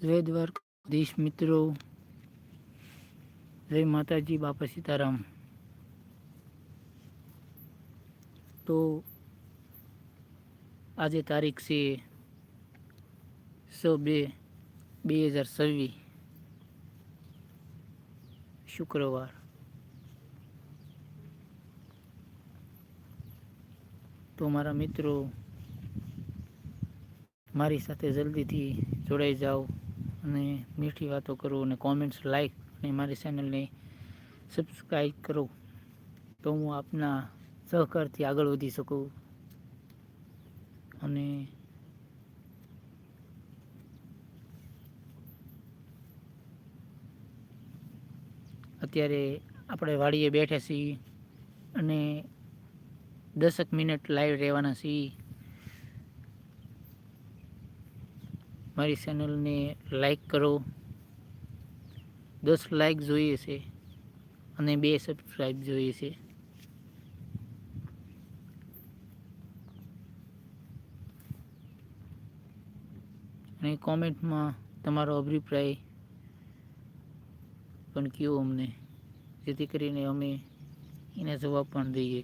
જય દ્વારકાધીશ મિત્રો. જય માતાજી, બાપા સીતારામ. તો આજે તારીખ છે સો બે બે હજાર છવ્વીસ, શુક્રવાર. તો મારા મિત્રો, મારી સાથે જલ્દીથી જોડાઈ જાઓ. અને મીઠી વાતો કરો અને કોમેન્ટ્સ લાઈક અને મારી ચેનલને સબસ્ક્રાઈબ કરો. તો હું આપના સહકારથી આગળ વધી શકું. અને અત્યારે આપણે વાડીએ બેઠા છીએ અને દસક મિનિટ લાઈવ રહેવાના છીએ. મારી ચેનલને લાઈક કરો. દસ લાઈક જોઈએ છે અને બે સબસ્ક્રાઈબ જોઈએ છે. અને કોમેન્ટમાં તમારો અભિપ્રાય પણ કહો અમને, જેથી કરીને અમે એને જવાબ પણ દઈએ.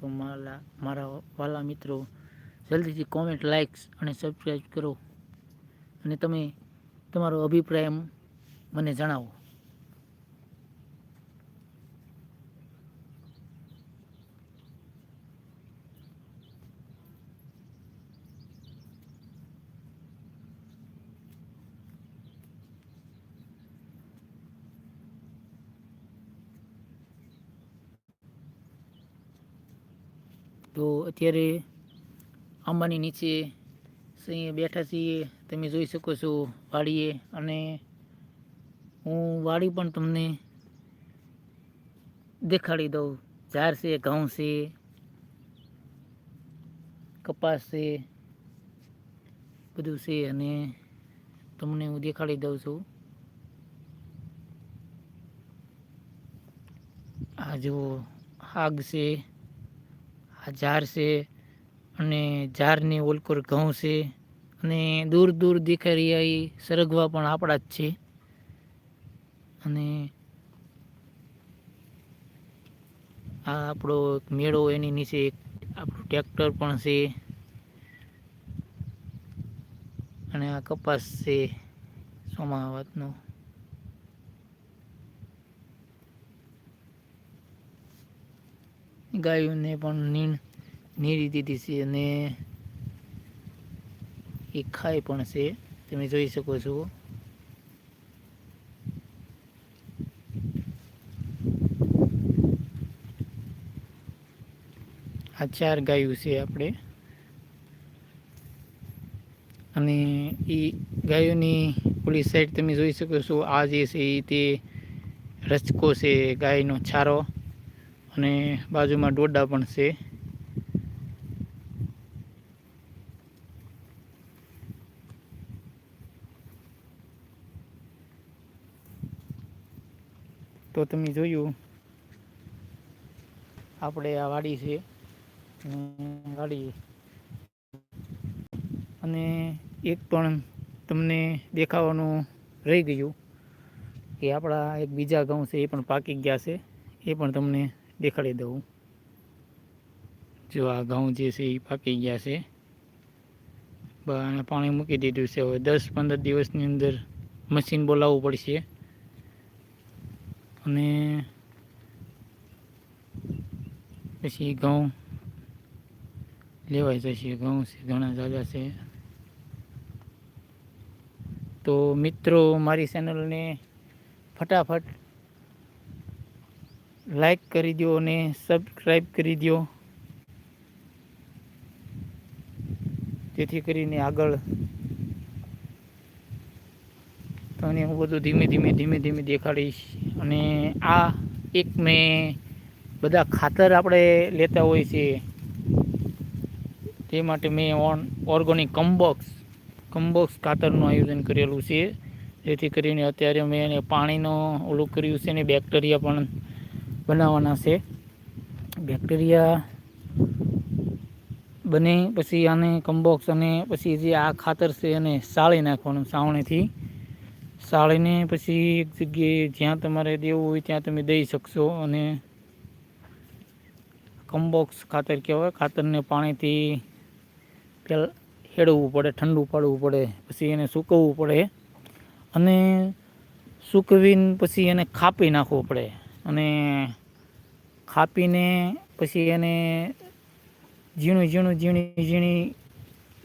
તો મારા મારા વાલા મિત્રો જલ્દીથી કોમેન્ટ લાઇક્સ અને સબસ્ક્રાઈબ કરો. અને તમે તમારો અભિપ્રાય મને જણાવો. તો અત્યારે આંબાની નીચે બેઠા છીએ. તમે જોઈ શકો છો વાડીએ અને હું વાડી પણ તમને દેખાડી દઉં. ઝાડ છે, ઘઉં છે, કપાસ છે, બધું છે અને તમને હું દેખાડી દઉં છું. આ જુઓ, આગ છે, આ ઝાર છે અને ઝાડની ઓલકોર ઘઉં છે અને દૂર દૂર દેખાઈ રહ્યા એ સરગવા પણ આપણા જ છે. અને આ આપણો એક મેળો એની નીચે એક આપણું ટ્રેક્ટર પણ છે. અને આ કપાસ છે સોમાવાતનો. ગાયોને પણ નીણ નીરી દીધી છે અને એ ખાય પણ છે. તમે જોઈ શકો છો. આ ચાર ગાયો છે આપણે. અને એ ગાયોની ઓલી સાઈડ તમે જોઈ શકો છો, આ જે છે એ તે રચકો છે ગાયનો છારો અને બાજુમાં ડોડા પણ છે. તો તમે જોયું. આપણે આ વાડી છે. વાડી અને એક પણ તમને દેખાવાનું રહી ગયું કે આપણા એક બીજા ઘઉં છે, એ પણ પાકી ગયા છે. એ પણ તમને દેખાડી દઉં. જો આ ઘઉં જે છે, એ પાકી ગયા છે. અને પાણી મૂકી દીધું છે. હવે દસ પંદર દિવસની અંદર મશીન બોલાવવું પડશે. અને પછી ઘઉં લેવાઈ જશે ઘઉં છે, ઘણા જાજા છે. તો મિત્રો, મારી ચેનલને ફટાફટ લાઈક કરી દો અને સબસ્ક્રાઈબ કરી દો જેથી કરીને આગળ તમને હું બધું ધીમે ધીમે ધીમે ધીમે દેખાડીશ. અને આ એક મેં બધા ખાતર આપણે લેતા હોય છે. તે માટે મેં ઓન ઓર્ગોનિક કમ્બોક્સ કમ્બોક્સ ખાતરનું આયોજન કરેલું છે. જેથી કરીને અત્યારે મેં એને પાણીનો ઓલું કર્યું છે ને બેક્ટેરિયા પણ બનાવવાના છે. બેક્ટેરિયા બને પછી આને કમ્બોક્સ અને પછી જે આ ખાતર છે એને સાળી નાખવાનું સાવણીથી. સાળીને પછી એક જગ્યાએ જ્યાં તમારે દેવું હોય ત્યાં તમે દઈ શકશો અને કમ્બોક્સ ખાતર કહેવાય, ખાતરને પાણીથી પહેલાં હેડવું પડે, ઠંડુ પાડવું પડે, પછી એને સૂકવવું પડે અને સૂકવીને પછી એને ખાપી નાખવું પડે અને ખાપીને પછી એને ઝીણું ઝીણું ઝીણી ઝીણી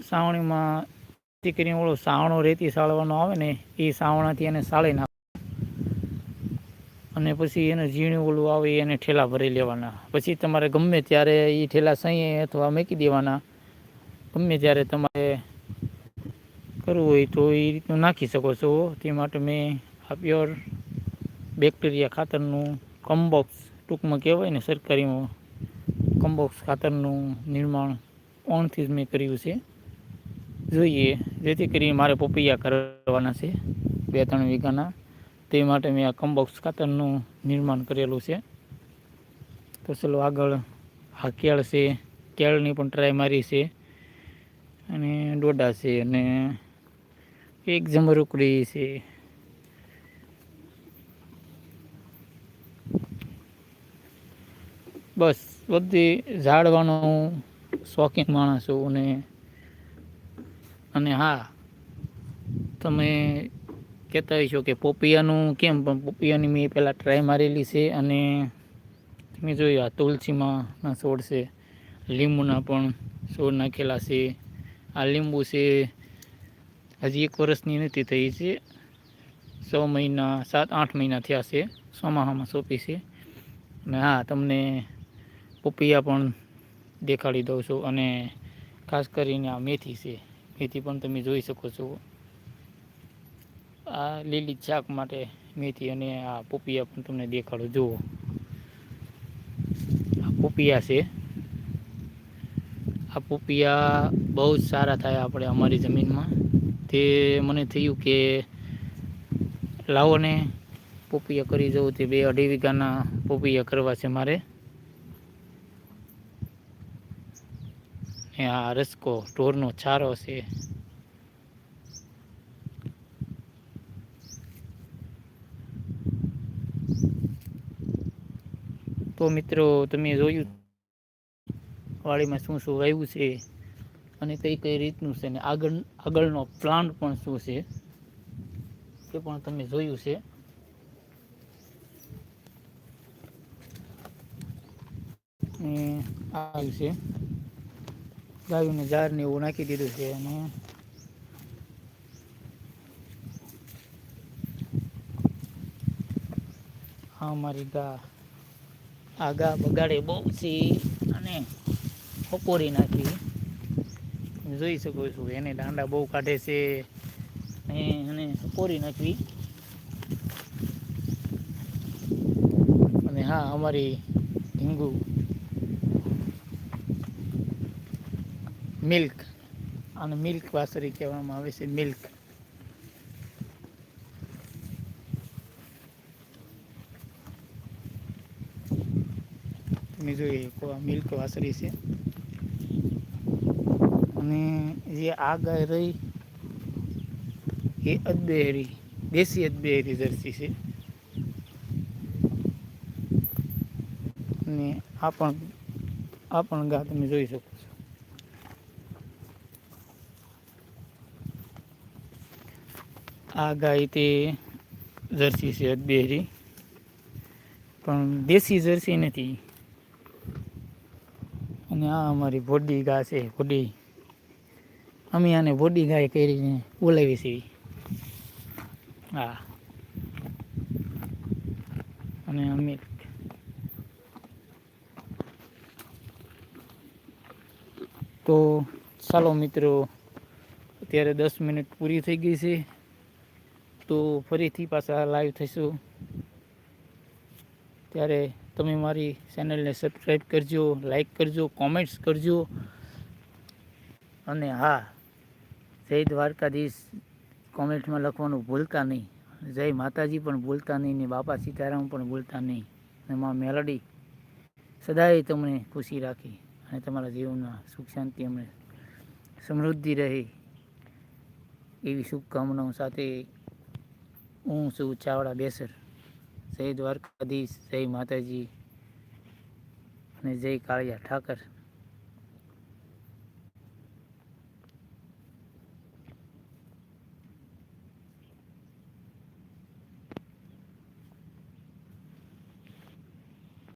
સાવણીમાં કરીને ઓળો સાવણો રેતી સાળવાનો આવે ને, એ સાવણાથી એને સાળી નાખે અને પછી એને ઝીણું ઓલું આવે એને ઠેલા ભરી લેવાના. પછી તમારે ગમે ત્યારે એ ઠેલા સહીએ અથવા મૂકી દેવાના. ગમે ત્યારે તમારે કરવું હોય તો એ રીતનું નાખી શકો છો. તે માટે મેં આ પ્યોર બેક્ટેરિયા ખાતરનું કમ્બોક્સ ટૂંકમાં કહેવાય ને સરકારીમાં કમ્બોક્સ ખાતરનું નિર્માણ ઓણથી જ મેં કર્યું છે. જોઈએ. જેથી કરીને મારે પપૈયા કરવાના છે બે ત્રણ વીઘાના. તે માટે મેં આ કમ્બોક્સ ખાતરનું નિર્માણ કરેલું છે. તો ચલો આગળ આ કેળ છે. કેળની પણ ટ્રાય મારી છે. અને ડોડા છે અને એક જમરૂકડી છે. બસ બધી ઝાડવાનો હું શોખીન માણસ છું અને અને હા, તમે કહેતા હશો કે પોપિયાનું કેમ? પણ પોપિયાની મેં પહેલાં ટ્રાય મારેલી છે અને તમે જોયું આ તુલસીમાં છોડ છે, લીંબુના પણ છોડ નાખેલા છે. આ લીંબુ છે, હજી એક વર્ષની નથી થઈ છે. છ મહિના, સાત, આઠ મહિના થયા છે, ચોમાહામાં સોંપી છે. અને હા, તમને પોપિયા પણ દેખાડી દઉં છું અને ખાસ કરીને આ મેથી છે. મેથી પણ તમે જોઈ શકો છો. આ લીલી શાક માટે મેથી અને આ પોપિયા પણ તમને દેખાડો. જુઓ. આ પોપિયા છે. આ પોપિયા બહુ જ સારા થાય આપણે અમારી જમીનમાં. તે મને થયું કે લાવો ને, પોપિયા કરી જવું તે બે અઢી વીઘાના પોપિયા કરવા છે મારે. ને આ રસકો ઢોરનો ચારો છે. તો મિત્રો, તમે જોયું વાડીમાં શું શું વાવ્યું છે અને કઈ કઈ રીતનું છે ને આગળ, આગળનો પ્લાન પણ શું છે એ પણ તમે જોયું છે. આવ્યું છે. ગાયોને ઝાડ ને એવું નાખી દીધું છે અને હા મારી ગા આ ગા બગાડે બહુ છે અને બપોરી નાખી. જોઈ શકો છો, એને દાંડા બહુ કાઢે છે અને પોરી નાખવી અને હા, અમારી ઢીંગુ મિલ્ક. આને મિલ્ક વાસરી કહેવામાં આવે છે, મિલ્ક. તમે જોઈએ આ મિલ્ક વાસરી છે. અને જે આ ગાય રહી, એ અદબેહરી, દેશી અદબેહરી જર્સી છે. અને આ પણ આ પણ ગા તમે જોઈ શકો. આ ગાય તે જર્સી છે અદબેરી પણ દેશી જર્સી નથી. અને આ અમારી ભોડી ગા છે, ભોડી. અમે આને ભોડી ગાય કરીને બોલાવી છીએ. હા. અને અમે તો ચાલો મિત્રો, અત્યારે દસ મિનિટ પૂરી થઈ ગઈ છે. તો ફરીથી પાછા લાઈવ થઈશું. ત્યારે તમે મારી ચેનલને સબસ્ક્રાઈબ કરજો લાઈક કરજો કોમેન્ટ્સ કરજો. અને હા, જય દ્વારકાધીશ. કોમેન્ટમાં લખવાનું ભૂલતા નહીં. જય માતાજી પણ ભૂલતા નહીં ને બાપા સીતારામ પણ ભૂલતા નહીં. અને માં મેલડી. સદાય તમને ખુશી રાખી અને તમારા જીવનમાં સુખ શાંતિ અમને સમૃદ્ધિ રહે. એવી શુભકામનાઓ સાથે હું છું ચાવડા બેસર. જય દ્વારકાધીશ જય માતાજી. અને જય કાળિયા ઠાકર.